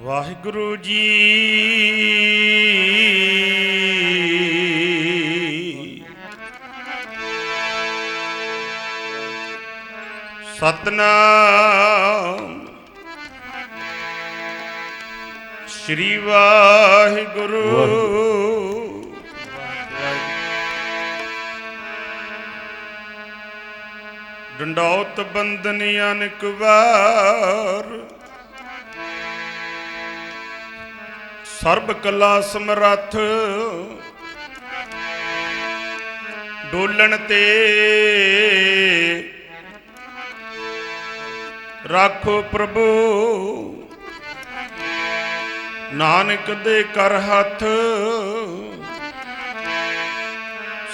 ਵਾਹਿਗੁਰੂ ਜੀ। ਸਤਨਾਮ। ਸ੍ਰੀ ਵਾਹਿਗੁਰੂ। ਡੰਡੌਤ ਬੰਦਨ ਅਨਕ ਵਾਰ ਸਰਬ ਕਲਾ ਸਮਰੱਥ। ਡੋਲਣ ਤੇ ਰੱਖੋ ਪ੍ਰਭੂ। ਨਾਨਕ ਦੇ ਕਰ ਹੱਥ।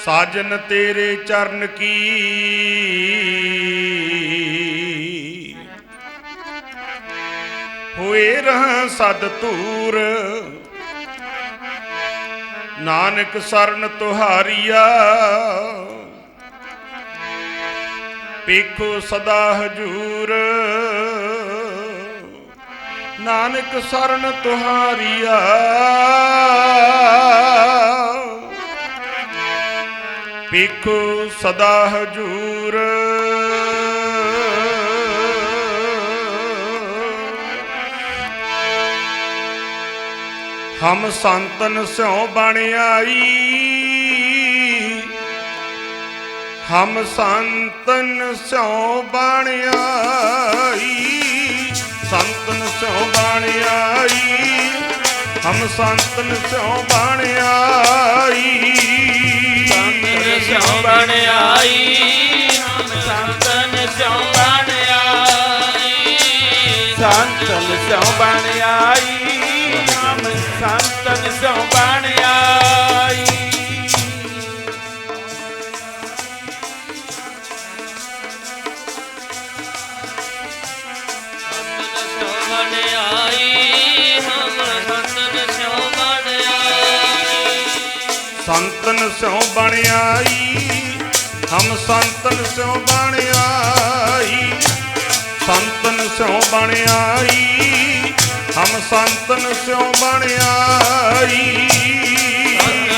ਸਾਜਨ ਤੇਰੇ ਚਰਨ ਕੀ। ਹੋਏ ਰਹਾ ਸਦ ਧੂਰ। ਨਾਨਕ ਸਰਨ ਤੁਹਾਰੀਆ। ਪੇਖੋ ਸਦਾ ਹਜੂਰ। ਨਾਨਕ ਸਰਨ ਤੁਹਾਰੀਆ। ਪੇਖੋ ਸਦਾ ਹਜੂਰ। ਹਮ ਸੰਤਨ ਸਿਉ ਬਣ ਆਈ। ਹਮ ਸੰਤਨ ਸਿਉ ਬਣ ਆਈ। ਸੰਤਨ ਸਿਉ ਬਣ ਆਈ। ਹਮ ਸੰਤਨ ਸਿਉ ਬਣ ਆਈ। ਸੰਤਨ ਸਿਉ ਬਣ ਆਈ। ਹਮ ਸੰਤਨ ਸਿਉ ਬਣ ਆਈ। ਸੰਤਨ ਸਿਉ ਬਣ ਆਈ। ਹਮ ਸੰਤਨ ਸਿਉ ਬਣ ਆਈ। ਸੰਤਨ ਸਿਉ ਬਣ ਆਈ ਹਮ ਸੰਤਨ ਸਿਉ ਬਣ ਆਈ। ਸੰਤਨ ਸਿਉ ਬਣ ਆਈ ਹਮ ਸੰਤਨ ਸਿਉ ਬਣ ਆਈ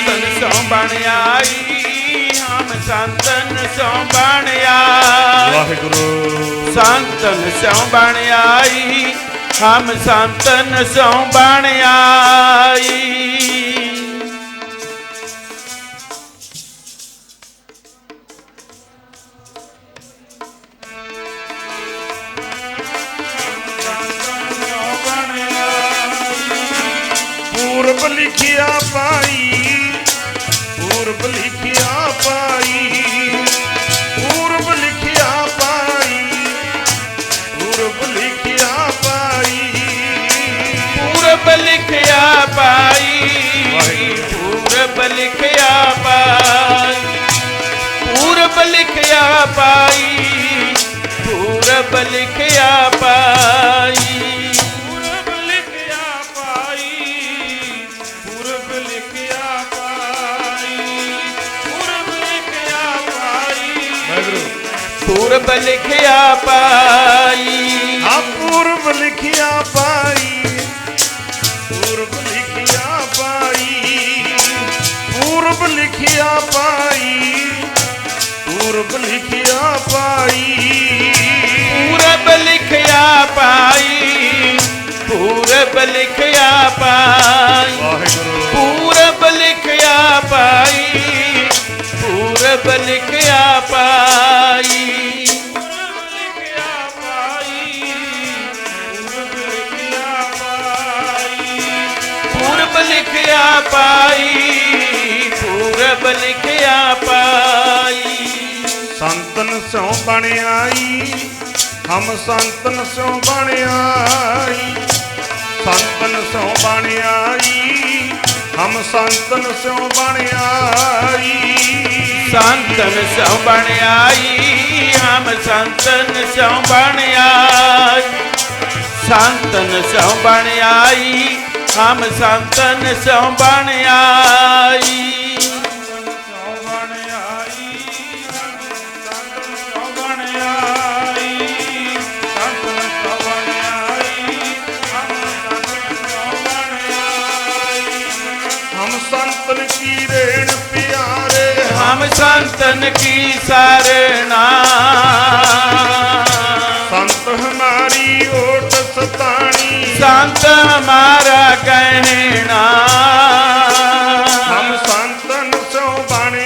ਸੰਤਨ ਸਿਉ ਬਣ ਆਈ ਹਮ ਸੰਤਨ ਸਿਉ ਬਣ ਆਈ ਵਾਹਿਗੁਰੂ। ਸੰਤਨ ਸਿਉ ਬਣ ਆਈ ਹਮ ਸੰਤਨ ਸਿਉ ਬਣ ਆਈ ਪਾਈ, ਪੂਰਬ ਲਿਖਿਆ ਪਾਈ, ਪੂਰਬ ਲਿਖਿਆ ਪਾਈ, ਪੂਰਬ ਲਿਖਿਆ ਪਾਈ। ਪੂਰਬ ਲਿਖਿਆ ਪਾਈ, ਪੂਰਬ ਲਿਖਿਆ ਪਾਈ, ਪੂਰਬ ਲਿਖਿਆ ਪਾਈ, ਪੂਰਬ ਲਿਖਿਆ ਪੂਰਬ ਲਿਖਿਆ ਪਾਈ। ਪੂਰਬ ਲਿਖਿਆ ਪਾਈ। ਪੂਰਬ ਲਿਖਿਆ ਪਾਈ। ਪੂਰਬ ਲਿਖਿਆ ਪਾਈ। ਪੂਰਬ ਲਿਖਿਆ ਪਾਈ। ਪੂਰਬ ਲਿਖਿਆ ਪਾਈ। ਪੂਰਬ ਲਿਖਿਆ ਪਾਈ। ਵਾਹਿਗੁਰੂ। ਪੂਰਬ ਲਿਖਿਆ ਪਾਈ। ਪੂਰਬ ਲਿਖਿਆ ਪਾਈ ਲਿਖਿਆ ਪਾਈ ਪੂਰਬ ਲਿਖਿਆ ਪਾਈ। ਪੂਰਬ ਲਿਖਿਆ ਪਾਈ, ਪੂਰਬ ਲਿਖਿਆ ਪਾਈ। ਸੰਤਨ ਸਿਉ ਬਣ ਆਈ, ਹਮ ਸੰਤਨ ਸਿਉ ਬਣ ਆਈ। ਸੰਤਨ ਸਿਉ ਬਣ ਆਈ, ਹਮ ਸੰਤਨ ਸਿਉ ਬਣ ਆਈ। ਸੰਤਨ ਸੋ ਬਣ ਆਈ ਹਮ ਸੰਤਨ ਸੋ ਬਣ ਆਈ ਸੰਤਨ ਸੋ ਬਣ ਆਈ ਹਮ ਸੰਤਨ ਸੋ ਬਣ ਆਈ ਸੰਤਨ ਕੀ ਸਰਣਾ? ਸੰਤ ਹਮਾਰੀ ਓਟ ਸਤਾਣੀ। ਸੰਤ ਹਮਾਰਾ ਕਹਿਣਾ ਸੰਤਨ ਸੋ ਬਣ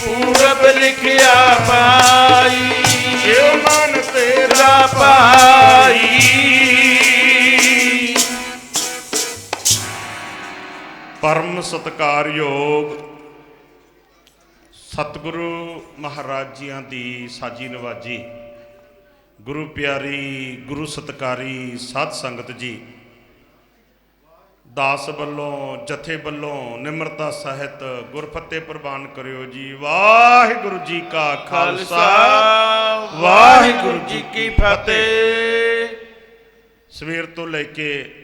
ਪੂਰਬ ਲਿਖਿਆ ਪਾਈ। ਮਨ ਤੇਰਾ ਪਾਈ। ਪਰਮ ਸਤਕਾਰਯੋਗ ਸਤਿਗੁਰੂ ਮਹਾਰਾਜ ਜੀਆਂ ਦੀ ਸਾਜੀ ਨਵਾਜੀ ਗੁਰੂ ਪਿਆਰੀ ਗੁਰੂ ਸਤਕਾਰੀ ਸਾਧ ਸੰਗਤ ਜੀ ਦਾਸ ਵੱਲੋਂ ਜਥੇ ਵੱਲੋਂ ਨਿਮਰਤਾ ਸਹਿਤ ਗੁਰਫਤਿਹ ਪ੍ਰਵਾਨ ਕਰਿਓ ਜੀ। ਵਾਹਿਗੁਰੂ ਜੀ ਕਾ ਖਾਲਸਾ ਵਾਹਿਗੁਰੂ ਜੀ ਕੀ ਫਤਿਹ। ਸਵੇਰ ਤੋਂ ਲੈ ਕੇ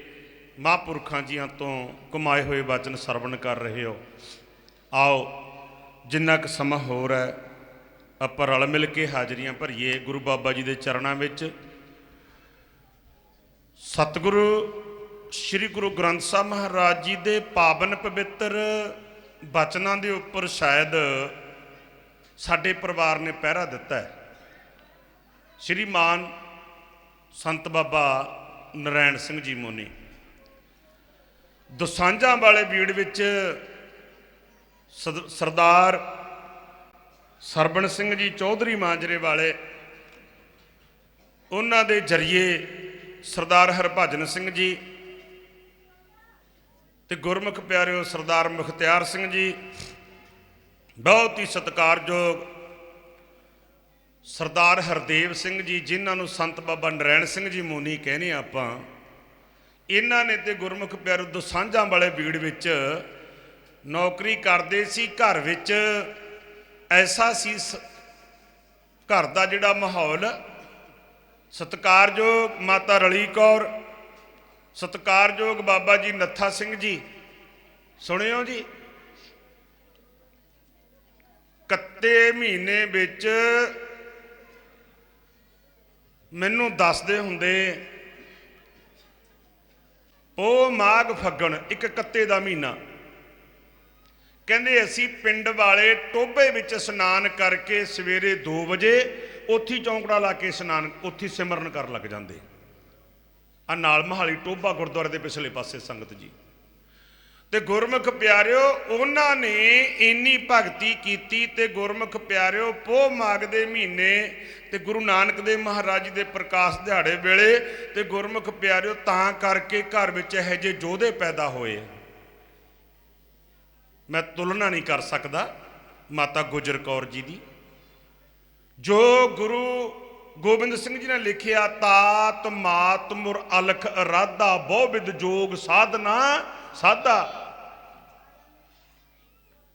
ਮਹਾਂਪੁਰਖਾਂ ਜੀਆਂ ਤੋਂ ਕਮਾਏ ਹੋਏ ਵਚਨ ਸਰਵਣ ਕਰ ਰਹੇ ਹੋ। ਆਓ ਜਿੰਨਾ ਕੁ ਸਮਾਂ ਹੋਰ ਹੈ, ਆਪਾਂ ਰਲ ਮਿਲ ਕੇ ਹਾਜ਼ਰੀਆਂ ਭਰੀਏ ਗੁਰੂ ਬਾਬਾ ਜੀ ਦੇ ਚਰਨਾਂ ਵਿੱਚ। ਸਤਿਗੁਰੂ ਸ੍ਰੀ ਗੁਰੂ ਗ੍ਰੰਥ ਸਾਹਿਬ ਮਹਾਰਾਜ ਜੀ ਦੇ ਪਾਵਨ ਪਵਿੱਤਰ ਬਚਨਾਂ ਦੇ ਉੱਪਰ ਸ਼ਾਇਦ ਸਾਡੇ ਪਰਿਵਾਰ ਨੇ ਪਹਿਰਾ ਦਿੱਤਾ ਹੈ। ਸ਼੍ਰੀਮਾਨ ਸੰਤ ਬਾਬਾ ਨਰੈਣ ਸਿੰਘ ਜੀ ਮੋਨੀ, ਦੁਸਾਂਝਾਂ ਵਾਲੇ ਬੀੜ ਵਿੱਚ ਸਰਦਾਰ ਸਰਬਣ ਸਿੰਘ ਜੀ ਚੌਧਰੀ ਮਾਂਜਰੇ ਵਾਲੇ, ਉਹਨਾਂ ਦੇ ਜਰੀਏ ਸਰਦਾਰ ਹਰਭਜਨ ਸਿੰਘ ਜੀ ਤੇ ਗੁਰਮੁਖ ਪਿਆਰਿਓ ਸਰਦਾਰ ਮੁਖਤਿਆਰ ਸਿੰਘ ਜੀ, ਬਹੁਤ ਹੀ ਸਤਿਕਾਰਯੋਗ ਸਰਦਾਰ ਹਰਦੇਵ ਸਿੰਘ ਜੀ, ਜਿਨ੍ਹਾਂ ਨੂੰ ਸੰਤ ਬਾਬਾ ਨਰੈਣ ਸਿੰਘ ਜੀ ਮੋਨੀ ਕਹਿੰਦੇ ਆ ਆਪਾਂ, ਇਹਨਾਂ ਨੇ ਤੇ ਗੁਰਮੁਖ ਪਿਆਰੇ ਦੁਸਾਂਝਾਂ ਵਾਲੇ ਬੀੜ ਵਿੱਚ ਨੌਕਰੀ ਕਰਦੇ ਸੀ ਘਰ ਵਿੱਚ, ਐਸਾ ਸੀ ਸ- ਘਰ ਦਾ ਜਿਹੜਾ ਮਾਹੌਲ, ਸਤਿਕਾਰਯੋਗ ਮਾਤਾ ਰਲੀ ਕੌਰ, ਸਤਿਕਾਰਯੋਗ ਬਾਬਾ ਜੀ ਨੱਥਾ ਸਿੰਘ ਜੀ। ਸੁਣਿਓ ਜੀ, ਕੱਤੇ ਮਹੀਨੇ ਵਿੱਚ ਮੈਨੂੰ ਦੱਸਦੇ ਹੁੰਦੇ, ਉਹ ਮਾਘ ਫੱਗਣ, ਇੱਕ ਕੱਤੇ ਦਾ ਮਹੀਨਾ। ਕਹਿੰਦੇ ਅਸੀਂ ਪਿੰਡ ਵਾਲੇ ਟੋਬੇ ਵਿੱਚ ਇਸ਼ਨਾਨ ਕਰਕੇ ਸਵੇਰੇ 2 ਵਜੇ ਉੱਥੀ ਚੌਂਕੜਾ ਲਾ ਕੇ ਇਸ਼ਨਾਨ, ਉੱਥੀ ਸਿਮਰਨ ਕਰਨ ਲੱਗ ਜਾਂਦੇ। ਆ ਨਾਲ ਮਹਾਲੀ ਟੋਬਾ ਗੁਰਦੁਆਰੇ ਦੇ ਪਿਛਲੇ ਪਾਸੇ ਸੰਗਤ ਜੀ। ਤੇ ਗੁਰਮੁਖ ਪਿਆਰਿਓ, ਉਹਨਾਂ ਨੇ ਇੰਨੀ ਭਗਤੀ ਕੀਤੀ ਤੇ ਗੁਰਮੁਖ ਪਿਆਰਿਓ, ਪੋਹ ਮਾਘ ਦੇ ਮਹੀਨੇ ਤੇ ਗੁਰੂ ਨਾਨਕ ਦੇਵ ਮਹਾਰਾਜ ਜੀ ਦੇ ਪ੍ਰਕਾਸ਼ ਦਿਹਾੜੇ ਵੇਲੇ ਤੇ ਗੁਰਮੁਖ ਪਿਆਰਿਓ, ਤਾਂ ਕਰਕੇ ਘਰ ਵਿੱਚ ਇਹੋ ਜਿਹੇ ਯੋਧੇ ਪੈਦਾ ਹੋਏ। ਮੈਂ ਤੁਲਨਾ ਨਹੀਂ ਕਰ ਸਕਦਾ, ਮਾਤਾ ਗੁਜਰ ਕੌਰ ਜੀ ਦੀ। ਜੋ ਗੁਰੂ ਗੋਬਿੰਦ ਸਿੰਘ ਜੀ ਨੇ ਲਿਖਿਆ, ਤਾਤ ਮਾਤ ਮੁਰ ਅਲਖ ਅਰਾਧਾ ਬਹੁ ਵਿਦ ਜੋਗ ਸਾਧਨਾ। ਸਾਧਾ।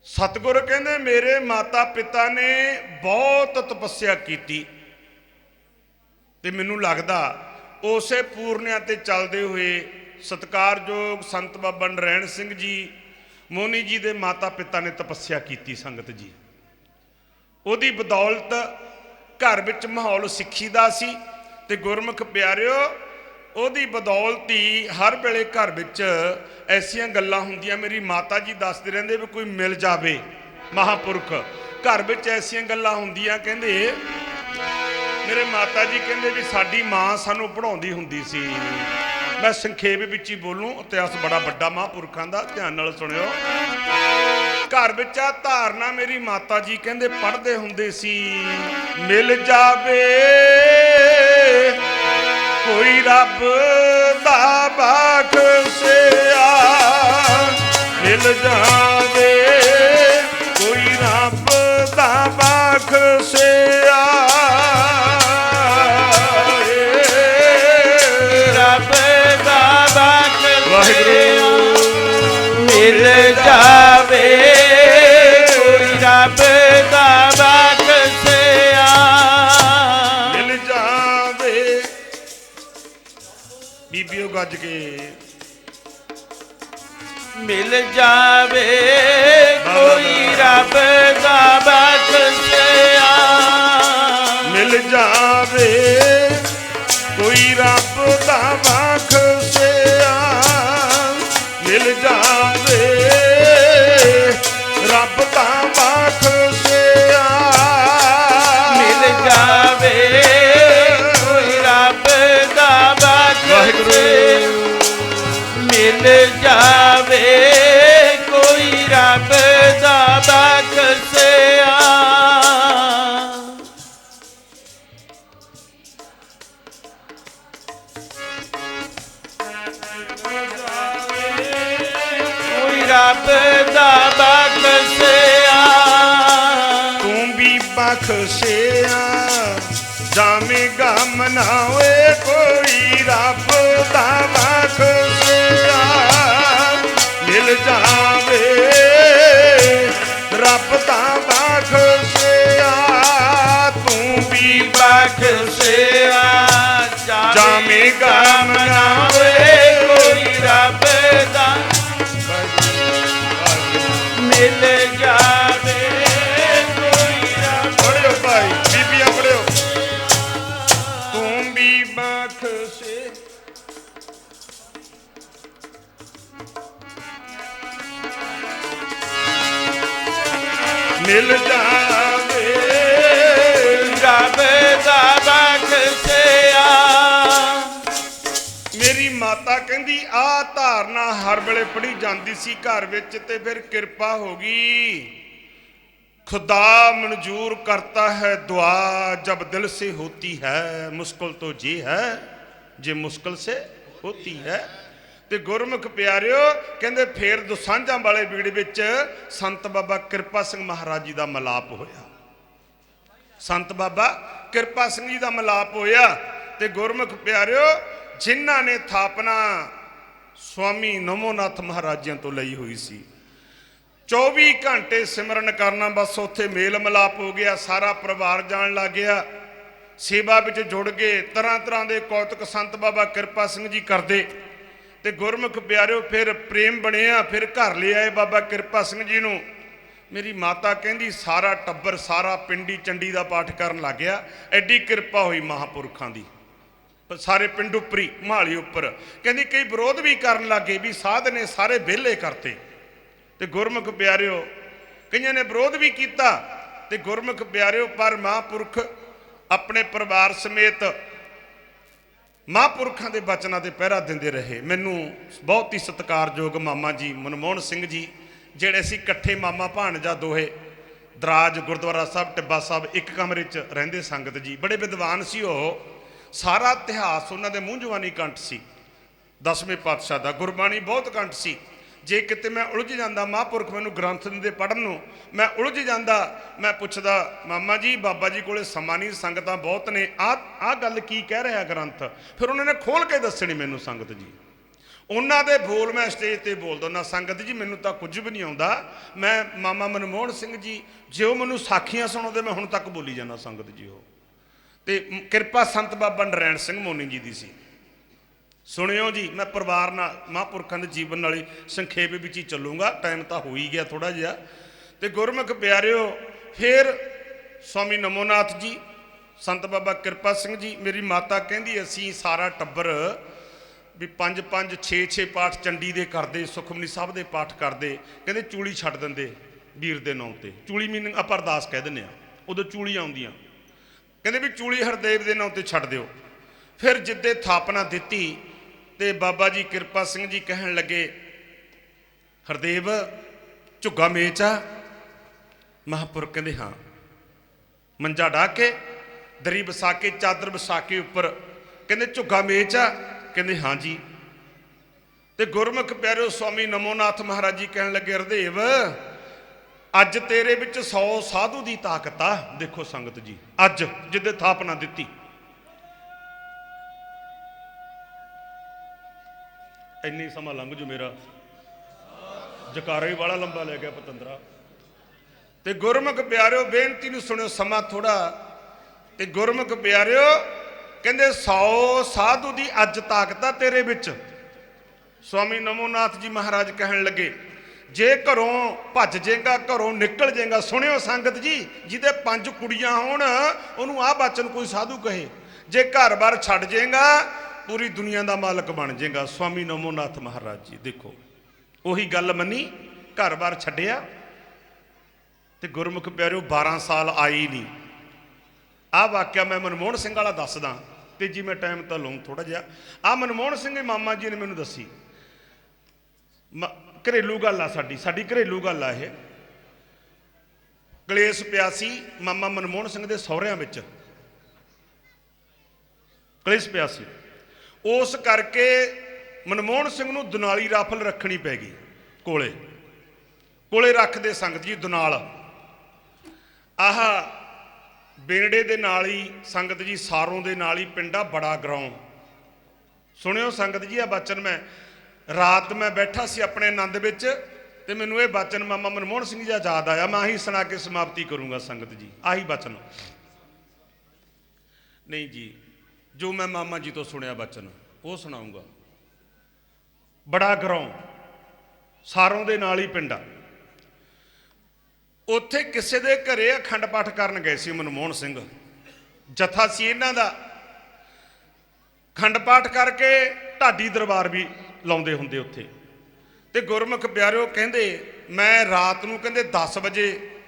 ਸਤਿਗੁਰ ਕਹਿੰਦੇ, ਮੇਰੇ ਮਾਤਾ ਪਿਤਾ ਨੇ ਬਹੁਤ ਤਪੱਸਿਆ ਕੀਤੀ। ਤੇ ਮੈਨੂੰ ਲੱਗਦਾ, ਉਸੇ ਪੂਰਨਿਆਂ ਤੇ ਚੱਲਦੇ ਹੋਏ ਸਤਿਕਾਰਯੋਗ ਸੰਤ ਬਾਬਾ ਨਰੈਣ ਸਿੰਘ ਜੀ ਮੋਨੀ ਜੀ ਦੇ ਮਾਤਾ ਪਿਤਾ ਨੇ ਤਪੱਸਿਆ ਕੀਤੀ ਸੰਗਤ ਜੀ। ਉਹਦੀ ਬਦੌਲਤ ਘਰ ਵਿੱਚ ਮਾਹੌਲ ਸਿੱਖੀ ਦਾ ਸੀ ਤੇ ਗੁਰਮੁਖ ਪਿਆਰਿਓ, ਉਹਦੀ ਬਦੌਲਤ ਹੀ ਹਰ ਵੇਲੇ ਘਰ ਵਿੱਚ ਐਸੀਆਂ ਗੱਲਾਂ ਹੁੰਦੀਆਂ। ਮੇਰੀ ਮਾਤਾ ਜੀ ਦੱਸਦੇ ਰਹਿੰਦੇ ਵੀ ਕੋਈ ਮਿਲ ਜਾਵੇ ਮਹਾਪੁਰਖ। ਘਰ ਵਿੱਚ ਐਸੀਆਂ ਗੱਲਾਂ ਹੁੰਦੀਆਂ, ਕਹਿੰਦੇ, ਮੇਰੇ ਮਾਤਾ ਜੀ ਕਹਿੰਦੇ ਵੀ ਸਾਡੀ ਮਾਂ ਸਾਨੂੰ ਪੜਾਉਂਦੀ ਹੁੰਦੀ ਸੀ। ਮੈਂ ਸੰਖੇਪ ਵਿੱਚ ਹੀ ਬੋਲੂੰ, ਇਤਿਹਾਸ ਬੜਾ ਵੱਡਾ ਮਹਾਂਪੁਰਖਾਂ ਦਾ, ਧਿਆਨ ਨਾਲ ਸੁਣਿਓ। ਘਰ ਵਿੱਚ ਆ ਧਾਰਨਾ ਮੇਰੀ ਮਾਤਾ ਜੀ ਕਹਿੰਦੇ ਪੜ੍ਹਦੇ ਹੁੰਦੇ ਸੀ, ਮਿਲ ਜਾਵੇ ਕੋਈ ਰੱਬ ਦਾ ਬਖਸ਼ਿਆ ਮਿਲ ਜਾਵੇ ਕੋਈ ਰੱਬ ਦਾ ਬਖਸ਼ਿਆ ਗੱਜ ਕੇ। ਮਿਲ ਜਾਵੇ ਕੋਈ ਰੱਬ ਦਾ ਬਖਸ਼ਿਆ ਮਿਲ ਜਾਵੇ ਕੋਈ ਰੱਬ ਦਾ ਮਿਲ ਜਾਵੇ, ਕੋਈ ਰੱਬ ਦਾ ਬਖਸ਼ਿਆ। ਕੋਈ ਰੱਬ ਦਾ ਬਖਸ਼ਿਆ। ਤੂੰ ਵੀ ਬਖਸ਼ਿਆ ਜਾਮੇ ਗਮ ਨਾ ਹੋਏ ਕੋਈ ਰੱਬ ਦਾ ਬਖਸ਼ਿਆ। ਰੱਬ ਬਖਸ਼ਿਆ ਤੂੰ ਵੀ ਬਖਸ਼ਿਆ ਜਾਵੇਂਗਾ ਮਨਾਵੇ ਕੋਈ ਰੱਬ ਦਾ। ਮਿਲ ਮਿਲ ਧਾਰਨਾ ਹਰ ਵੇਲੇ ਪੜੀ ਜਾਂਦੀ ਸੀ ਘਰ ਵਿੱਚ ਤੇ ਫਿਰ ਕਿਰਪਾ ਹੋ ਗਈ। ਖੁਦਾ ਮਨਜ਼ੂਰ ਕਰਤਾ ਹੈ ਦੁਆ, ਜਬ ਦਿਲ ਸੇ ਹੋਤੀ ਹੈ, ਮੁਸ਼ਕਲ ਤੋਂ ਜੀ ਹੈ, ਜੇ ਮੁਸ਼ਕਲ ਸੇ ਹੋਤੀ ਹੈ ਤੇ ਗੁਰਮੁਖ ਪਿਆਰਿਓ, ਕਹਿੰਦੇ ਫੇਰ ਦੁਸਾਂਝਾਂ ਵਾਲੇ ਬੀੜ ਵਿੱਚ ਸੰਤ ਬਾਬਾ ਕਿਰਪਾ ਸਿੰਘ ਮਹਾਰਾਜ ਜੀ ਦਾ ਮਲਾਪ ਹੋਇਆ। ਸੰਤ ਬਾਬਾ ਕਿਰਪਾ ਸਿੰਘ ਜੀ ਦਾ ਮਲਾਪ ਹੋਇਆ ਤੇ ਗੁਰਮੁਖ ਪਿਆਰਿਓ, ਜਿਨ੍ਹਾਂ ਨੇ ਥਾਪਨਾ ਸਵਾਮੀ ਨਮੋਨਾਥ ਮਹਾਰਾਜਿਆਂ ਤੋਂ ਲਈ ਹੋਈ ਸੀ। 24 ਘੰਟੇ ਸਿਮਰਨ ਕਰਨਾ, ਬਸ ਉੱਥੇ ਮੇਲ ਮਲਾਪ ਹੋ ਗਿਆ, ਸਾਰਾ ਪਰਿਵਾਰ ਜਾਣ ਲੱਗ ਗਿਆ। ਸੇਵਾ ਵਿੱਚ ਜੁੜ ਗਏ ਤਰ੍ਹਾਂ ਤਰ੍ਹਾਂ ਦੇ ਕੌਤਕ ਸੰਤ ਬਾਬਾ ਕਿਰਪਾ ਸਿੰਘ ਜੀ ਕਰਦੇ। ਤੇ ਗੁਰਮੁਖ ਪਿਆਰਿਓ, ਫਿਰ ਪ੍ਰੇਮ ਬਣਿਆ, ਫਿਰ ਘਰ ਲਿਆਏ ਬਾਬਾ ਕਿਰਪਾ ਸਿੰਘ ਜੀ ਨੂੰ। ਮੇਰੀ ਮਾਤਾ ਕਹਿੰਦੀ, ਸਾਰਾ ਟੱਬਰ, ਸਾਰਾ ਪਿੰਡੀ ਚੰਡੀ ਦਾ ਪਾਠ ਕਰਨ ਲੱਗ ਗਿਆ। ਐਡੀ ਕਿਰਪਾ ਹੋਈ ਮਹਾਪੁਰਖਾਂ ਦੀ। ਸਾਰੇ ਪਿੰਡ ਉੱਪਰੀ ਮਹਾਲੀ ਉੱਪਰ। ਕਹਿੰਦੀ, ਕਈ ਵਿਰੋਧ ਵੀ ਕਰਨ ਲੱਗੇ ਵੀ ਸਾਧ ਨੇ ਸਾਰੇ ਵਿਹਲੇ ਕਰਤੇ। ਤੇ ਗੁਰਮੁਖ ਪਿਆਰਿਓ, ਕਈਆਂ ਨੇ ਵਿਰੋਧ ਵੀ ਕੀਤਾ। ਤੇ ਗੁਰਮੁਖ ਪਿਆਰਿਓ, ਪਰ ਮਹਾਂਪੁਰਖ ਆਪਣੇ ਪਰਿਵਾਰ ਸਮੇਤ ਮਹਾਂਪੁਰਖਾਂ ਦੇ ਬਚਨਾਂ ਤੇ ਪਹਿਰਾ ਦਿੰਦੇ ਰਹੇ। ਮੈਨੂੰ ਬਹੁਤ ਹੀ ਸਤਿਕਾਰਯੋਗ ਮਾਮਾ ਜੀ ਮਨਮੋਹਨ ਸਿੰਘ ਜੀ, ਜਿਹੜੇ ਸੀ ਇਕੱਠੇ ਮਾਮਾ ਭਾਣਜਾ ਦੋਹੇ, ਦਰਾਜ ਗੁਰਦੁਆਰਾ ਸਾਹਿਬ, ਟਿੱਬਾ ਸਾਹਿਬ, ਇੱਕ ਕਮਰੇ 'ਚ ਰਹਿੰਦੇ ਸੰਗਤ ਜੀ। ਬੜੇ ਵਿਦਵਾਨ ਸੀ ਉਹ। ਸਾਰਾ ਇਤਿਹਾਸ ਉਹਨਾਂ ਦੇ ਮੂੰਹ ਜਵਾਨੀ ਕੰਠ ਸੀ। ਦਸਵੇਂ ਪਾਤਸ਼ਾਹ ਦਾ ਗੁਰਬਾਣੀ ਬਹੁਤ ਕੰਠ ਸੀ। ਜੇ ਕਿਤੇ ਮੈਂ ਉਲਝ ਜਾਂਦਾ ਮਹਾਂਪੁਰਖ ਮੈਨੂੰ ਗ੍ਰੰਥ ਦਿੰਦੇ ਪੜਨ ਨੂੰ, ਮੈਂ ਉਲਝ ਜਾਂਦਾ, ਮੈਂ ਪੁੱਛਦਾ, ਮਾਮਾ ਜੀ, ਬਾਬਾ ਜੀ ਕੋਲੇ ਸਮਾਂ ਨਹੀਂ, ਸੰਗਤਾਂ ਬਹੁਤ ਨੇ ਆ ਆ ਗੱਲ ਕੀ ਕਹਿ ਰਿਹਾ ਗ੍ਰੰਥ? ਫਿਰ ਉਹਨਾਂ ਨੇ ਖੋਲ ਕੇ ਦੱਸਣੀ ਮੈਨੂੰ ਸੰਗਤ ਜੀ। ਉਹਨਾਂ ਦੇ ਬੋਲ ਮੈਂ ਸਟੇਜ ਤੇ ਬੋਲ ਦਿੰਦਾ ਸੰਗਤ ਜੀ, ਮੈਨੂੰ ਤਾਂ ਕੁਝ ਵੀ ਨਹੀਂ ਆਉਂਦਾ। ਮੈਂ, ਮਾਮਾ ਮਨਮੋਹਨ ਸਿੰਘ ਜੀ, ਜੇ ਉਹ ਮੈਨੂੰ ਸਾਖੀਆਂ ਸੁਣਾਉਂਦੇ, ਮੈਂ ਹੁਣ ਤੱਕ ਬੋਲੀ ਜਾਂਦਾ ਸੰਗਤ ਜੀ ਉਹ। ਤੇ ਕਿਰਪਾ ਸੰਤ ਬਾਬਾ ਨਰੈਣ ਸਿੰਘ ਮੋਨੀ ਜੀ ਦੀ ਸੀ। ਸੁਣਿਓ ਜੀ, ਮੈਂ ਪਰਿਵਾਰ ਨਾਲ, ਮਹਾਂਪੁਰਖਾਂ ਦੇ ਜੀਵਨ ਨਾਲ ਸੰਖੇਪ ਵਿੱਚ ਹੀ ਚੱਲੂਗਾ। ਟਾਈਮ ਤਾਂ ਹੋ ਹੀ ਗਿਆ ਥੋੜਾ ਜਿਹਾ। ਤੇ ਗੁਰਮੁਖ ਪਿਆਰਿਓ, ਫਿਰ ਸਵਾਮੀ ਨਮੋਨਾਥ ਜੀ, ਸੰਤ ਬਾਬਾ ਕਿਰਪਾ ਸਿੰਘ ਜੀ, ਮੇਰੀ ਮਾਤਾ ਕਹਿੰਦੀ, ਅਸੀਂ ਸਾਰਾ ਟੱਬਰ ਵੀ ਪੰਜ ਪੰਜ 6 6 ਪਾਠ ਚੰਡੀ ਦੇ ਕਰਦੇ, ਸੁਖਮਨੀ ਸਾਹਿਬ ਦੇ ਪਾਠ ਕਰਦੇ। ਕਹਿੰਦੇ, ਚੂਲੀ ਛੱਡ ਦਿੰਦੇ ਵੀਰ ਦੇ ਨਾਂ ਤੇ। ਚੂਲੀ ਮੀਨਿੰਗ ਆਪਾਂ ਅਰਦਾਸ ਕਹਿ ਦਿੰਦੇ ਆ ਉਦੋਂ ਚੂਲੀ ਆਉਂਦੀਆਂ। ਕਹਿੰਦੇ ਵੀ ਚੂਲੀ ਹਰਦੇਵ ਦੇ ਨਾਂ ਤੇ ਛੱਡ ਦਿਓ। ਫਿਰ ਜਿੱਦੇ ਥਾਪਨਾ ਦਿੱਤੀ ਤੇ ਬਾਬਾ ਜੀ ਕਿਰਪਾ ਸਿੰਘ ਜੀ ਕਹਿਣ ਲੱਗੇ, ਹਰਦੇਵ, ਝੁੱਗਾ ਮੇਚ ਆ? ਮਹਾਂਪੁਰਖ ਕਹਿੰਦੇ, ਹਾਂ। ਮੰਜਾ ਢਾ ਕੇ ਦਰੀ ਵਸਾ ਕੇ, ਚਾਦਰ ਵਸਾ ਕੇ ਉੱਪਰ ਕਹਿੰਦੇ, ਝੁੱਗਾ ਮੇਚ ਆ? ਕਹਿੰਦੇ, ਹਾਂ ਜੀ। ਤੇ ਗੁਰਮੁਖ ਪਿਆਰਿਓ ਸਵਾਮੀ ਨਮੋਨਾਥ ਮਹਾਰਾਜ ਜੀ ਕਹਿਣ ਲੱਗੇ, ਹਰਦੇਵ, ਅੱਜ ਤੇਰੇ ਵਿੱਚ 100 ਸਾਧੂ ਦੀ ਤਾਕਤ ਆ। ਦੇਖੋ ਸੰਗਤ ਜੀ, ਅੱਜ ਜਿੱਦੇ ਥਾਪਨਾ ਦਿੱਤੀ। ਇੰਨੀ ਸਮਾਂ ਲੰਘ ਜੂ ਮੇਰਾ। ਜਕਾਰਾ ਵੀ ਬੜਾ ਲੰਬਾ ਲੈ ਗਿਆ ਪਤੰਦਰਾ। ਤੇ ਗੁਰਮੁਖ ਪਿਆਰਿਓ, ਬੇਨਤੀ ਨੂੰ ਸੁਣਿਓ ਸਮਾਂ ਥੋੜਾ ਤੇ ਗੁਰਮੁਖ ਪਿਆਰਿਓ, ਕਹਿੰਦੇ 100 ਸਾਧੂ ਦੀ ਅੱਜ ਤਾਕਤ ਆ ਤੇਰੇ ਵਿੱਚ। ਸਵਾਮੀ ਨਮੋਨਾਥ ਜੀ ਮਹਾਰਾਜ ਕਹਿਣ ਲੱਗੇ, ਜੇ ਘਰੋਂ ਭੱਜ ਜਾਏਗਾ, ਘਰੋਂ ਨਿਕਲ ਜਾਏਗਾ, ਸੁਣਿਓ ਸੰਗਤ ਜੀ, ਜਿਹਦੇ ਪੰਜ ਕੁੜੀਆਂ ਹੋਣ, ਉਹਨੂੰ ਆਹ ਬਚਨ ਕੋਈ ਸਾਧੂ ਕਹੇ। ਜੇ ਘਰ-ਬਾਰ ਛੱਡ ਜਾਏਗਾ ਪੂਰੀ ਦੁਨੀਆ ਦਾ ਮਾਲਕ ਬਣ ਜਾਏਗਾ। ਸਵਾਮੀ ਨਮੋਨਾਥ ਮਹਾਰਾਜ ਜੀ, ਦੇਖੋ, ਉਹੀ ਗੱਲ ਮੰਨੀ ਘਰ-ਬਾਰ ਛੱਡਿਆ ਤੇ ਗੁਰਮੁਖ ਪਿਆਰਿਓ 12 ਸਾਲ ਆਈ ਨਹੀਂ। ਆਹ ਵਾਕਿਆ ਮੈਂ ਮਨਮੋਹਨ ਸਿੰਘ ਵਾਲਾ ਦੱਸਦਾ ਤੇ ਜੀ ਮੈਂ ਟਾਈਮ ਤਾਂ ਲਵਾਂ ਥੋੜਾ ਜਿਹਾ। ਆ ਮਨਮੋਹਨ ਸਿੰਘ ਦੇ ਮਾਮਾ ਜੀ ਨੇ ਮੈਨੂੰ ਦੱਸੀ। ਮ- ਘਰੇਲੂ ਗੱਲ ਆ ਸਾਡੀ ਸਾਡੀ ਘਰੇਲੂ ਗੱਲ ਆ ਇਹ। ਕਲੇਸ਼ ਪਿਆਸੀ ਮਾਮਾ ਮਨਮੋਹਨ ਸਿੰਘ ਦੇ ਸਹੁਰਿਆਂ ਵਿੱਚ। ਕਲੇਸ਼ ਪਿਆ ਸੀ। ਉਸ ਕਰਕੇ ਮਨਮੋਹਨ ਸਿੰਘ ਨੂੰ ਦੁਨਾਲੀ ਰਾਫਲ ਰੱਖਣੀ ਪੈ ਗਈ ਕੋਲੇ। ਕੋਲੇ ਰੱਖਦੇ ਸੰਗਤ ਜੀ ਦੁਨਾਲ। ਆਹ ਬੇਨੜੇ ਦੇ ਨਾਲ ਹੀ ਸੰਗਤ ਜੀ ਸਾਰੋਂ ਦੇ ਨਾਲ ਹੀ ਪਿੰਡਾ ਬੜਾ ਗਰਾਉਂ। ਸੁਣਿਓ ਸੰਗਤ ਜੀ ਆ ਬਚਨ ਮੈਂ। ਰਾਤ ਮੈਂ ਬੈਠਾ ਸੀ ਆਪਣੇ ਆਨੰਦ ਵਿੱਚ ਤੇ ਮੈਨੂੰ ਇਹ ਬਚਨ ਮਾਮਾ ਮਨਮੋਹਨ ਸਿੰਘ ਜੀ ਦਾ ਯਾਦ ਆਇਆ। ਮੈਂ ਆਹੀ ਸੁਣਾ ਕੇ ਸਮਾਪਤੀ ਕਰੂੰਗਾ ਸੰਗਤ ਜੀ। ਆਹੀ ਬਚਨ। ਨਹੀਂ ਜੀ ਜੋ ਮੈਂ ਮਾਮਾ ਜੀ ਤੋਂ ਸੁਣਿਆ ਬਚਨ, ਉਹ ਸੁਣਾਉਂਗਾ। ਬੜਾ ਗਰਾਉਂ ਸਾਰੋਂ ਦੇ ਨਾਲ ਹੀ ਪਿੰਡਾ। ਉੱਥੇ ਕਿਸੇ ਦੇ ਘਰੇ ਅਖੰਡ ਪਾਠ ਕਰਨ ਗਏ ਸੀ ਮਨਮੋਹਨ ਸਿੰਘ। ਜਥਾ ਸੀ ਇਹਨਾਂ ਦਾ। ਖੰਡ ਪਾਠ ਕਰਕੇ ਢਾਡੀ ਦਰਬਾਰ ਵੀ ਲਾਉਂਦੇ ਹੁੰਦੇ ਉੱਥੇ। ਤੇ ਗੁਰਮੁਖ ਪਿਆਰਿਓ ਕਹਿੰਦੇ, ਮੈਂ ਰਾਤ ਨੂੰ ਕਹਿੰਦੇ 10 ਵਜੇ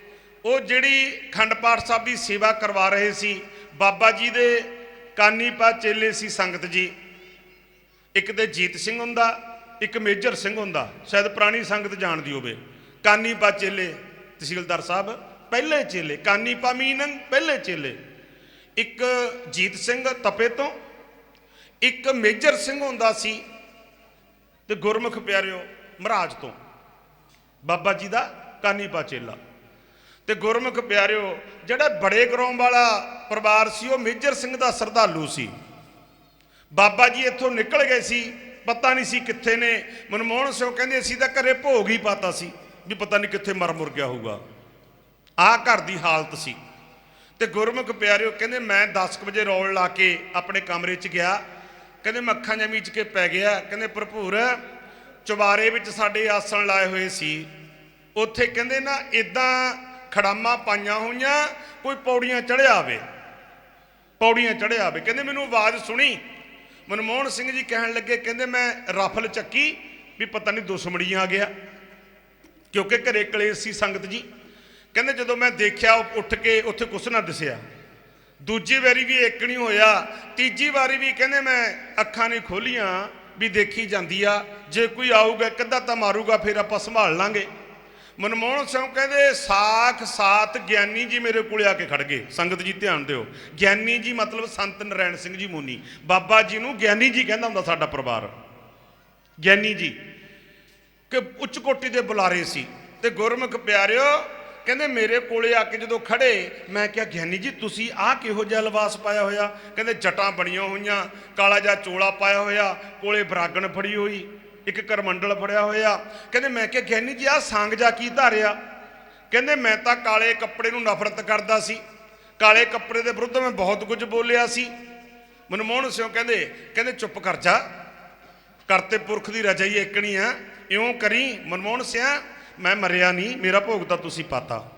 ਉਹ ਜਿਹੜੀ ਖੰਡ ਪਾਠ ਸਾਹਿਬ ਦੀ ਸੇਵਾ ਕਰਵਾ ਰਹੇ ਸੀ, ਬਾਬਾ ਜੀ ਦੇ ਕਾਨੀਪਾ ਚੇਲੇ ਸੀ ਸੰਗਤ ਜੀ। ਇੱਕ ਤੇ ਜੀਤ ਸਿੰਘ ਹੁੰਦਾ, ਇੱਕ ਮੇਜਰ ਸਿੰਘ ਹੁੰਦਾ। ਸ਼ਾਇਦ ਪੁਰਾਣੀ ਸੰਗਤ ਜਾਣਦੀ ਹੋਵੇ। ਕਾਨੀਪਾ ਚੇਲੇ, ਤਹਿਸੀਲਦਾਰ ਸਾਹਿਬ, ਪਹਿਲੇ ਚੇਲੇ। ਕਾਨੀਪਾ ਮੀਨੰ ਪਹਿਲੇ ਚੇਲੇ। ਇੱਕ ਜੀਤ ਸਿੰਘ ਤਪੇ ਤੋਂ, ਇੱਕ ਮੇਜਰ ਸਿੰਘ ਹੁੰਦਾ ਸੀ। ਤੇ ਗੁਰਮੁਖ ਪਿਆਰਿਓ, ਮਹਾਰਾਜ ਤੋਂ। ਬਾਬਾ ਜੀ ਦਾ ਕਾਨੀਪਾ ਚੇਲਾ। ਤੇ ਗੁਰਮੁਖ ਪਿਆਰਿਓ, ਜਿਹੜਾ ਬੜੇ ਗਰੋਂ ਵਾਲਾ ਪਰਿਵਾਰ ਸੀ, ਉਹ ਮੇਜਰ ਸਿੰਘ ਦਾ ਸਰਦਾਲੂ ਸੀ। ਬਾਬਾ ਜੀ ਇੱਥੋਂ ਨਿਕਲ ਗਏ ਸੀ, ਪਤਾ ਨਹੀਂ ਸੀ ਕਿੱਥੇ ਨੇ। ਮਨਮੋਹਨ ਸਿੰਘ ਕਹਿੰਦੇ, ਅਸੀਂ ਤਾਂ ਘਰੇ ਭੋਗ ਹੀ ਪਾਤਾ ਸੀ, ਵੀ ਪਤਾ ਨਹੀਂ ਕਿੱਥੇ ਮਰ ਮੁਰ ਗਿਆ ਹੋਊਗਾ। ਆਹ ਘਰ ਦੀ ਹਾਲਤ ਸੀ। ਤੇ ਗੁਰਮੁਖ ਪਿਆਰਿਓ ਕਹਿੰਦੇ, ਮੈਂ 10 ਕੁ ਵਜੇ ਰੌਲ ਲਾ ਕੇ ਆਪਣੇ ਕਮਰੇ 'ਚ ਗਿਆ। ਕਹਿੰਦੇ ਮੈਂ ਅੱਖਾਂ ਜਮੀਚ ਕੇ ਪੈ ਗਿਆ। ਕਹਿੰਦੇ, ਭਰਪੂਰ, ਚੁਬਾਰੇ ਵਿੱਚ ਸਾਡੇ ਆਸਣ ਲਾਏ ਹੋਏ ਸੀ। ਉੱਥੇ ਕਹਿੰਦੇ ਨਾ ਇਦਾਂ ਖੜਾਮਾਂ ਪਾਈਆਂ ਹੋਈਆਂ, ਕੋਈ ਪੌੜੀਆਂ ਚੜਿਆ ਆਵੇ ਪੌੜੀਆਂ ਚੜਿਆ ਆਵੇ ਕਹਿੰਦੇ ਮੈਨੂੰ ਆਵਾਜ਼ ਸੁਣੀ। ਮਨਮੋਹਨ ਸਿੰਘ ਜੀ ਕਹਿਣ ਲੱਗੇ, ਕਹਿੰਦੇ ਮੈਂ ਰਫਲ ਚੱਕੀ, ਵੀ ਪਤਾ ਨਹੀਂ ਦੁਸ਼ਮਣੀ ਆ ਗਿਆ। ਕਿਉਂਕਿ ਘਰੇ ਕਲੇਸ਼ ਸੀ ਸੰਗਤ ਜੀ। ਕਹਿੰਦੇ ਜਦੋਂ ਮੈਂ ਦੇਖਿਆ, ਉਹ ਉੱਠ ਕੇ ਉੱਥੇ ਕੁਛ ਨਾ ਦਿਸਿਆ। ਦੂਜੀ ਵਾਰੀ ਵੀ ਇੱਕ ਨਹੀਂ ਹੋਇਆ। ਤੀਜੀ ਵਾਰੀ ਵੀ ਕਹਿੰਦੇ ਮੈਂ ਅੱਖਾਂ ਨਹੀਂ ਖੋਲੀਆਂ, ਵੀ ਦੇਖੀ ਜਾਂਦੀ ਆ। ਜੇ ਕੋਈ ਆਊਗਾ ਕਿੱਦਾਂ ਤਾਂ ਮਾਰੂਗਾ, ਫਿਰ ਆਪਾਂ ਸੰਭਾਲ ਲਾਂਗੇ। ਮਨਮੋਹਨ ਸਿੰਘ ਕਹਿੰਦੇ, ਸਾਖ ਸਾਤ ਗਿਆਨੀ ਜੀ ਮੇਰੇ ਕੋਲੇ ਆ ਕੇ ਖੜ ਗਏ। ਸੰਗਤ ਜੀ ਧਿਆਨ ਦਿਓ। ਗਿਆਨੀ ਜੀ ਮਤਲਬ ਸੰਤ ਨਰੈਣ ਸਿੰਘ ਜੀ ਮੂਨੀ। ਬਾਬਾ ਜੀ ਨੂੰ ਗਿਆਨੀ ਜੀ ਕਹਿੰਦਾ ਹੁੰਦਾ ਸਾਡਾ ਪਰਿਵਾਰ। ਗਿਆਨੀ ਜੀ ਕਿ ਉੱਚ ਕੋਟੀ ਦੇ ਬੁਲਾਰੇ ਸੀ ਤੇ ਗੁਰਮੁਖ ਪਿਆਰਿਓ ਕਹਿੰਦੇ, ਮੇਰੇ ਕੋਲੇ ਆ ਕੇ ਜਦੋਂ ਖੜੇ, ਮੈਂ ਕਿਹਾ, ਗਿਆਨੀ ਜੀ, ਤੁਸੀਂ ਆਹ ਕਿਹੋ ਜਿਹਾ ਲਿਬਾਸ ਪਾਇਆ ਹੋਇਆ? ਕਹਿੰਦੇ, ਜਟਾਂ ਬਣੀਆਂ ਹੋਈਆਂ, ਕਾਲਾ ਜਿਹਾ ਚੋਲਾ ਪਾਇਆ ਹੋਇਆ, ਕੋਲੇ ਬਰਾਗਣ ਫੜੀ ਹੋਈ। ਇੱਕ ਕਰਮੰਡਲ ਫੜਿਆ ਹੋਇਆ। ਕਹਿੰਦੇ ਮੈਂ ਕਿਹਾ, ਗਿਆਨੀ ਜੀ, ਆਹ ਸੰਗ ਜਾ ਕੀ ਧਾਰਿਆ? ਕਹਿੰਦੇ, ਮੈਂ ਤਾਂ ਕਾਲੇ ਕੱਪੜੇ ਨੂੰ ਨਫ਼ਰਤ ਕਰਦਾ ਸੀ। ਕਾਲੇ ਕੱਪੜੇ ਦੇ ਵਿਰੁੱਧ ਮੈਂ ਬਹੁਤ ਕੁਝ ਬੋਲਿਆ ਸੀ। ਮਨਮੋਹਨ ਸਿੰਘ ਕਹਿੰਦੇ ਕਹਿੰਦੇ, ਚੁੱਪ ਕਰ ਜਾ। ਕਰਤੇ ਪੁਰਖ ਦੀ ਰਜਾਈ ਹੀ ਏਕਣੀ ਆ। ਇਉਂ ਕਰੀ, ਮਨਮੋਹਨ ਸਿਆ ਮੈਂ ਮਰਿਆ ਨਹੀਂ। ਮੇਰਾ ਭੋਗ ਤਾਂ ਤੁਸੀਂ ਪਾਤਾ।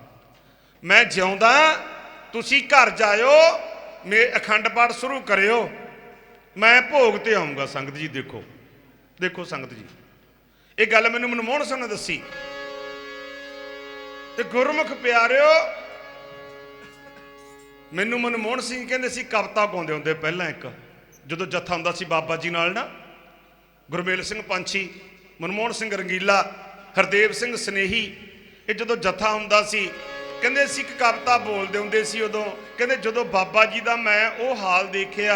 ਮੈਂ ਜਿਉਂਦਾ, ਤੁਸੀਂ ਘਰ ਜਾਇਓ। ਮੇ ਅਖੰਡ ਪਾਠ ਸ਼ੁਰੂ ਕਰਿਓ। ਮੈਂ ਭੋਗ ਤੇ ਆਉਂਗਾ, ਸੰਗਤ ਜੀ, ਦੇਖੋ। ਦੇਖੋ ਸੰਗਤ ਜੀ, ਇਹ ਗੱਲ ਮੈਨੂੰ ਮਨਮੋਹਨ ਸਿੰਘ ਨੇ ਦੱਸੀ। ਤੇ ਗੁਰਮੁਖ ਪਿਆਰਿਓ, ਮੈਨੂੰ ਮਨਮੋਹਨ ਸਿੰਘ ਕਹਿੰਦੇ ਸੀ, ਕਵਿਤਾ ਗਾਉਂਦੇ ਹੁੰਦੇ ਪਹਿਲਾਂ ਇੱਕ, ਜਦੋਂ ਜੱਥਾ ਹੁੰਦਾ ਸੀ ਬਾਬਾ ਜੀ ਨਾਲ ਨਾ, ਗੁਰਮੇਲ ਸਿੰਘ ਪੰਛੀ, ਮਨਮੋਹਨ ਸਿੰਘ ਰੰਗੀਲਾ, ਹਰਦੇਵ ਸਿੰਘ ਸਨੇਹੀ, ਇਹ ਜਦੋਂ ਜੱਥਾ ਹੁੰਦਾ ਸੀ, ਕਹਿੰਦੇ ਸੀ ਇੱਕ ਕਵਿਤਾ ਬੋਲਦੇ ਹੁੰਦੇ ਸੀ ਉਦੋਂ, ਕਹਿੰਦੇ ਜਦੋਂ ਬਾਬਾ ਜੀ ਦਾ ਮੈਂ ਉਹ ਹਾਲ ਦੇਖਿਆ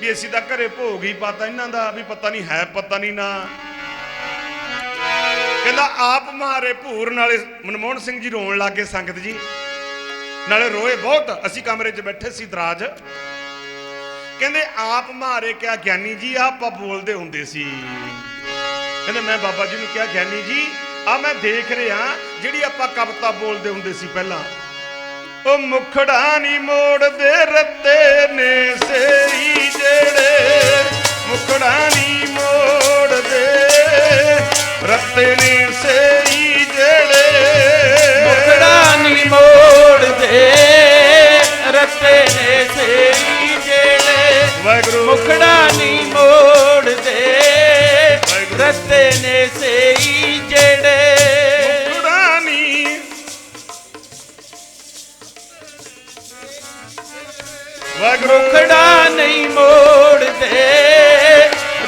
ਵੀ ਅਸੀਂ ਤਾਂ ਘਰੇ ਭੋਗ ਹੀ ਪਾਤਾ ਇਹਨਾਂ ਦਾ, ਵੀ ਪਤਾ ਨਹੀਂ ਹੈ, ਪਤਾ ਨਹੀਂ ਨਾ। ਕਹਿੰਦਾ, ਆਪ ਮਾਰੇ ਭੂਰ, ਨਾਲੇ ਮਨਮੋਹਨ ਸਿੰਘ ਜੀ ਰੋਣ ਲੱਗੇ ਸੰਗਤ ਜੀ। ਨਾਲੇ ਰੋਏ ਬਹੁਤ, ਅਸੀਂ ਕਮਰੇ 'ਚ ਬੈਠੇ ਸੀ ਦਰਾਜ। ਕਹਿੰਦੇ, ਆਪ ਮਾਰੇ ਕਿਹਾ ਗਿਆਨੀ ਜੀ, ਆਹ ਆਪਾਂ ਬੋਲਦੇ ਹੁੰਦੇ ਸੀ। ਕਹਿੰਦੇ, ਮੈਂ ਬਾਬਾ ਜੀ ਨੂੰ ਕਿਹਾ, ਗਿਆਨੀ ਜੀ ਆ ਮੈਂ ਦੇਖ ਰਿਹਾ, ਜਿਹੜੀ ਆਪਾਂ ਕਵਿਤਾ ਬੋਲਦੇ ਹੁੰਦੇ ਸੀ ਪਹਿਲਾਂ। ਉਹ ਮੁਖੜਾ ਨਹੀਂ ਮੋੜਦੇ ਰੱਤੇ ਨੇ ਸੇਰੀ ਜਿਹੜੇ। ਮੁਖੜਾ ਨਹੀਂ ਮੋੜਦੇ ਰੱਤੇ ਨੇ ਸੇਰੀ ਜਿਹੜੇ। ਮੁਖੜਾ ਨੀ ਮੋੜਦੇ ਰਤੇ ਨੇ ਸੇਈ ਜਿਹੜੇ। ਵਾਹਿਗੁਰੂ। ਮੁਖੜਾ ਨੀ ਮੋੜਦੇ। ਰਤੇ ਨੇ ਸੇਈ ਵਾਹਿਗੁਰੂ ਨਹੀਂ ਮੋੜਦੇ।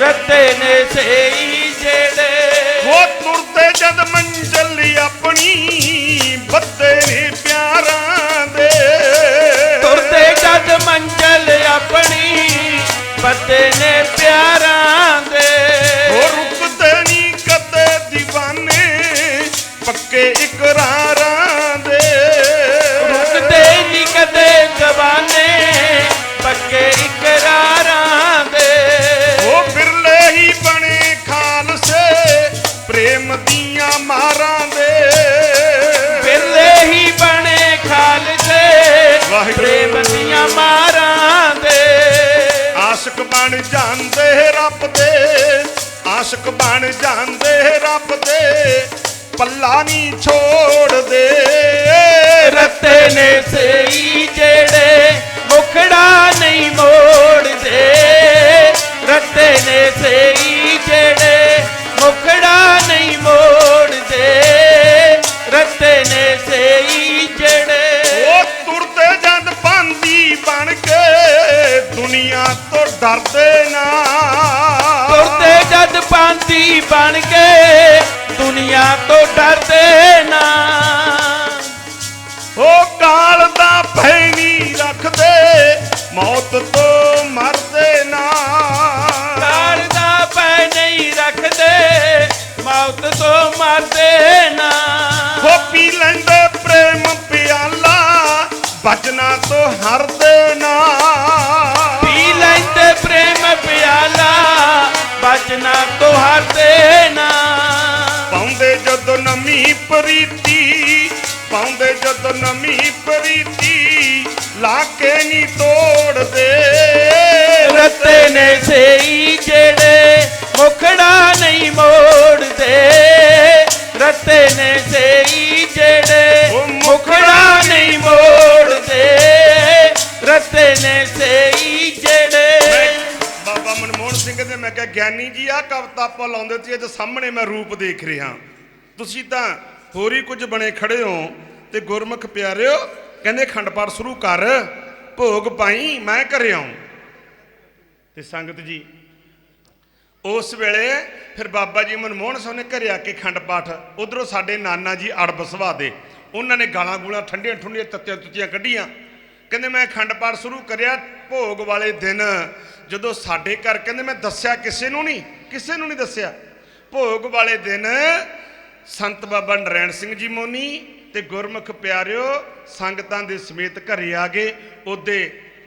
ਰਤੇ ਨੇ ਸੇਈ ਜਿਹੜੇ। ਉਹ ਤੁਰਤੇ ਜਦ ਮੰਜ਼ਲ ਆਪਣੀ ਬੱਦੇ ਨੇ ਪਿਆਰਾਂ ਦੇ। ਤੁਰਦੇ ਜਦ ਮੰਜ਼ਲ ਆਪਣੀ ਪਤੇ ਨੇ ਪਿਆਰਾਂ ਆਸ਼ਿਕ ਬਣ ਜਾਂਦੇ ਰੱਬ ਦੇ, ਆਸ਼ਕ ਬਣ ਜਾਂਦੇ ਰੱਬ ਦੇ, ਪੱਲਾ ਨਹੀਂ ਛੋੜਦੇ। ਰਤੇ ਨੇ ਸਹੀ ਜਿਹੜੇ ਮੁਖੜਾ ਨਹੀਂ ਮੋੜਦੇ। ਰਤੇ ਨੇ ਸਹੀ ਜਿਹੜੇ ਮੁਖੜਾ ਨਹੀਂ ਮੋੜਦੇ। ਤੋਂ ਮਰਦੇ ਨਾ। ਹੋ ਪੀ ਲੈਂਦੇ ਪ੍ਰੇਮ ਪਿਆਲਾ ਬਚਨਾ ਤੋਂ ਹਰਦੇ ਨਾ। ਪੀ ਲੈਂਦੇ ਪ੍ਰੇਮ ਪਿਆਲਾ ਬਚਨਾ ਤੋਂ ਹਰਦੇ ਨਾ। ਪਾਉਂਦੇ ਜਦੋਂ ਨਮੀ ਪ੍ਰੀਤੀ ਪਾਉਂਦੇ ਜਦੋਂ ਨਮੀ ਪ੍ਰੀਤੀ ਲਾ ਕੇ ਨਹੀਂ ਤੋੜਦੇ ਰਤੇ ਨੇ ਸਈ ਜਿਹੜੇ ਮੁਖੜਾ ਨਹੀਂ ਮੋੜਦੇ। ਰਤੇ ਨੇ ਸਈ ਜਿਹੜੇ ਬਾਬਾ ਮਨਮੋਹਨ ਸਿੰਘ ਦੇ, ਮੈਂ ਕਿਹਾ, ਗਿਆਨੀ ਜੀ ਆ ਕਵਿਤਾ ਆਪਾਂ ਲਾਉਂਦੇ ਸੀ ਅੱਜ ਸਾਹਮਣੇ ਮੈਂ ਰੂਪ ਦੇਖ ਰਿਹਾ। ਤੁਸੀਂ ਤਾਂ ਹੋਰ ਹੀ ਕੁਝ ਬਣੇ ਖੜੇ ਹੋ ਤੇ ਗੁਰਮੁਖ ਪਿਆਰਿਓ, ਕਹਿੰਦੇ ਖੰਡ ਪਾਠ ਸ਼ੁਰੂ ਕਰ, ਭੋਗ ਪਾਈ, ਮੈਂ ਘਰੇ ਆਉਂ। ਤੇ ਸੰਗਤ ਜੀ ਉਸ ਵੇਲੇ ਫਿਰ ਬਾਬਾ ਜੀ ਮਨਮੋਹਨ ਸਿੰਘ ਨੇ ਘਰੇ ਆ ਕੇ ਖੰਡ ਪਾਠ, ਉਧਰੋਂ ਸਾਡੇ ਨਾਨਾ ਜੀ ਅੜਬ ਸੁਭਾਅ ਦੇ। ਉਹਨਾਂ ਨੇ ਗਾਲਾਂ ਗੂਲਾਂ ਠੰਡੀਆਂ ਠੁੰਡੀਆਂ ਤੱਤੀਆਂ ਤੁੱਤੀਆਂ ਕੱਢੀਆਂ। ਕਹਿੰਦੇ, ਮੈਂ ਖੰਡ ਪਾਠ ਸ਼ੁਰੂ ਕਰਿਆ ਭੋਗ ਵਾਲੇ ਦਿਨ। ਜਦੋਂ ਸਾਡੇ ਘਰ ਕਹਿੰਦੇ, ਮੈਂ ਦੱਸਿਆ ਕਿਸੇ ਨੂੰ ਨਹੀਂ, ਕਿਸੇ ਨੂੰ ਨਹੀਂ ਦੱਸਿਆ। ਭੋਗ ਵਾਲੇ ਦਿਨ ਸੰਤ ਬਾਬਾ ਨਰੈਣ ਸਿੰਘ ਜੀ ਮੋਨੀ ਤੇ ਗੁਰਮੁਖ ਪਿਆਰਿਓ ਸੰਗਤਾਂ ਦੇ ਸਮੇਤ ਘਰੇ ਆ ਗਏ। ਉਹਦੇ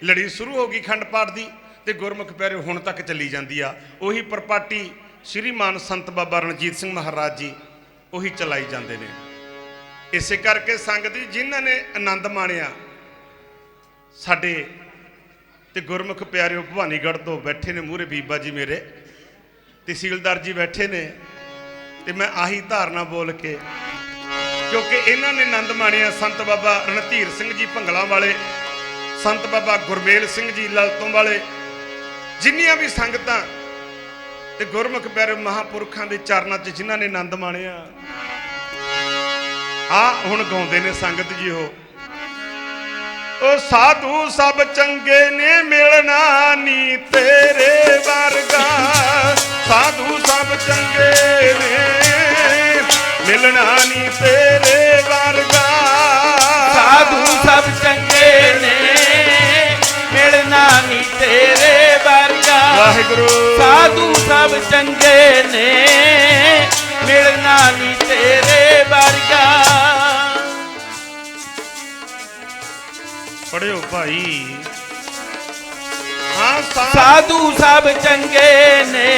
ਲੜੀ ਸ਼ੁਰੂ ਹੋ ਗਈ ਖੰਡ ਪਾਠ ਦੀ। ਤੇ ਗੁਰਮੁਖ ਪਿਆਰੇ ਹੁਣ ਤੱਕ ਚੱਲੀ ਜਾਂਦੀ ਆ। ਉਹੀ ਪ੍ਰਪਾਟੀ ਸ਼੍ਰੀਮਾਨ ਸੰਤ ਬਾਬਾ ਰਣਜੀਤ ਸਿੰਘ ਮਹਾਰਾਜ ਜੀ, ਉਹੀ ਚਲਾਈ ਜਾਂਦੇ ਨੇ। ਇਸੇ ਕਰਕੇ ਸੰਗਤ ਜੀ, ਜਿਨ੍ਹਾਂ ਨੇ ਆਨੰਦ ਮਾਣਿਆ, ਸਾਡੇ ਤੇ ਗੁਰਮੁਖ ਪਿਆਰਿਓ, ਭਵਾਨੀਗੜ੍ਹ ਤੋਂ ਬੈਠੇ ਨੇ ਮੂਹਰੇ ਬੀਬਾ ਜੀ ਮੇਰੇ ਤਹਿਸੀਲਦਾਰ ਜੀ ਬੈਠੇ ਨੇ, ਤੇ ਮੈਂ ਆਹੀ ਧਾਰਨਾ ਬੋਲ ਕੇ, ਕਿਉਂਕਿ ਇਹਨਾਂ ਨੇ ਆਨੰਦ ਮਾਣਿਆ ਸੰਤ ਬਾਬਾ ਰਣਧੀਰ ਸਿੰਘ ਜੀ ਭੰਗਲਾ ਵਾਲੇ, ਸੰਤ ਬਾਬਾ ਗੁਰਮੇਲ ਸਿੰਘ ਜੀ ਲਲਤੋਂ ਵਾਲੇ ਜਿੰਨੀਆਂ ਵੀ ਸੰਗਤਾਂ ਤੇ ਗੁਰਮੁਖ ਪਿਆਰੇ ਮਹਾਪੁਰਖਾਂ ਦੇ ਚਰਨਾਂ 'ਚ ਜਿਨ੍ਹਾਂ ਨੇ ਆਨੰਦ ਮਾਣਿਆ ਆ ਹੁਣ ਗਾਉਂਦੇ ਨੇ ਸੰਗਤ ਜੀ ਉਹ ਉਹ ਸਾਧੂ ਸਭ ਚੰਗੇ ਨੇ ਮਿਲਣਾ ਨੀ ਤੇਰੇ ਵਰਗਾ। ਸਾਧੂ ਸਭ ਚੰਗੇ ਨੇ ਮਿਲਣਾ ਨੀ ਤੇਰੇ ਵਰਗਾ। ਸਾਧੂ ਸਭ ਚੰਗੇ ਨੇ ਮਿਲਣਾ ਨੀ ਤੇਰੇ ਵਾਹਿਗੁਰੂ। ਸਾਧੂ ਸਭ ਚੰਗੇ ਨੇ ਮਿਲਣਾ ਨਹੀਂ ਤੇਰੇ ਵਰਗਾ। ਪੜਿਓ ਭਾਈ। ਹਾਂ ਸਾਧੂ ਸਭ ਚੰਗੇ ਨੇ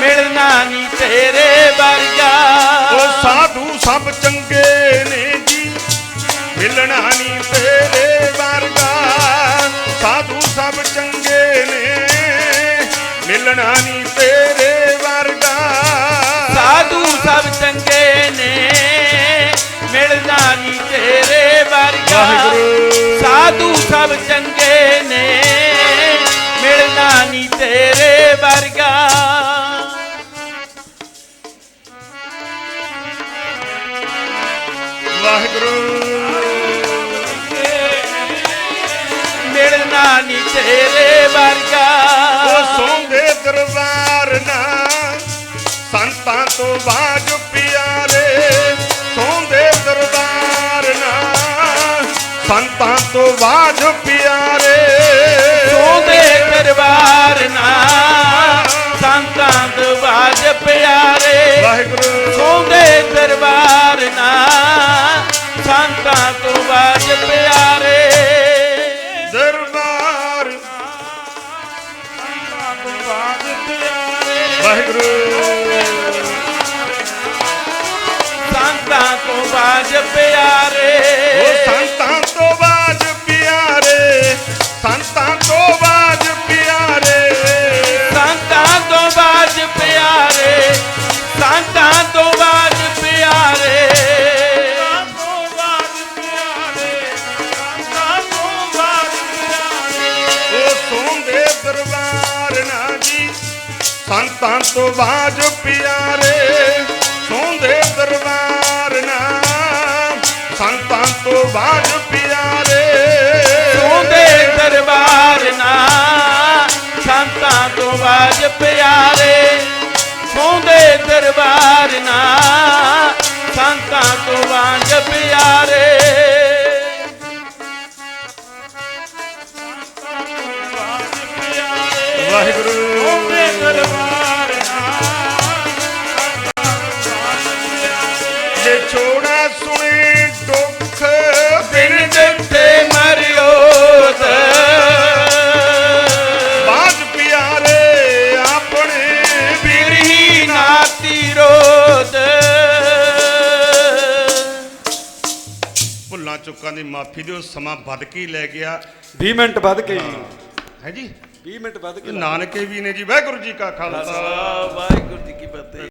ਮਿਲਣਾ ਨਹੀਂ ਤੇਰੇ ਵਰਗਾ। ਉਹ ਸਾਧੂ ਸਭ ਚੰਗੇ ਨੇ ਜੀ ਮਿਲਣਾ ਨਹੀਂ ਤੇਰੇ ਮਿਲਣਾ ਨਹੀਂ ਤੇਰੇ ਵਰਗਾ। ਸਾਧੂ ਸਭ ਚੰਗੇ ਨੇ ਮਿਲਣਾ ਨਹੀਂ ਤੇਰੇ ਵਰਗਾ। ਸਾਧੂ ਸਭ ਚੰਗੇ ਨੇ ਮਿਲਣਾ ਨਹੀਂ ਤੇਰੇ ਵਰਗਾ। ਬਾਜ ਪਿਆਰੇ ਸੌਂਦੇ ਦਰਬਾਰ ਨਾ ਸੰਤਾਂ ਤੋਂ ਬਾਜ ਪਿਆਰੇ ਸੋਦੇ ਦਰਬਾਰ ਨਾ ਸੰਤਾਂ ਦਵਾਜ ਪਿਆਰੇ ਵਾਹਿਗੁਰੂ। ਸੋਦੇ ਦਰਬਾਰ ਨਾ ਸੰਤਾਂ ਤੋਂ ਬਾਜ ਪਿਆਰੇ। ਓ ਸੰਤਾਂ ਤੋਂ ਬਾਜ ਪਿਆਰੇ ਸੰਤਾਂ ਤੋਂ ਬਾਜ ਪਿਆਰੇ। ਸੰਤਾਂ ਤੋਂ ਬਾਜ ਪਿਆਰੇ ਸੰਤਾਂ ਤੋਂ ਬਾਜ ਪਿਆਰੇ। ਸੰਤਾਂ ਤੋਂ ਬਾਜ ਪਿਆਰੇ ਸੋਹਦੇ ਦਰਬਾਰ ਤੂੰ ਬਾਜ ਪਿਆਰੇ। ਸੋਂਦੇ ਦਰਬਾਰ ਨਾ ਸੰਤਾਂ ਤੋਂ ਬਾਜ ਪਿਆਰੇ। ਸੋਂਦੇ ਦਰਬਾਰ ਨਾ ਭੁੱਲਾਂ ਚੁੱਕਾਂ ਦੀ ਮਾਫੀ ਦਿਓ ਸਮਾਂ ਵੱਧ ਕੇ ਹੀ ਲੈ ਗਿਆ 20 ਮਿੰਟ ਵੱਧ ਕੇ ਜੀ ਹੈ। ਜੀ? 20 ਮਿੰਟ ਵੱਧ ਕੇ ਨਾਨਕੇ ਵੀ ਨੇ ਜੀ ਵਾਹਿਗੁਰੂ ਜੀ ਕਾ ਖਾਲਸਾ। ਵਾਹਿਗੁਰੂ ਜੀ ਕੀ ਫਤਿਹ।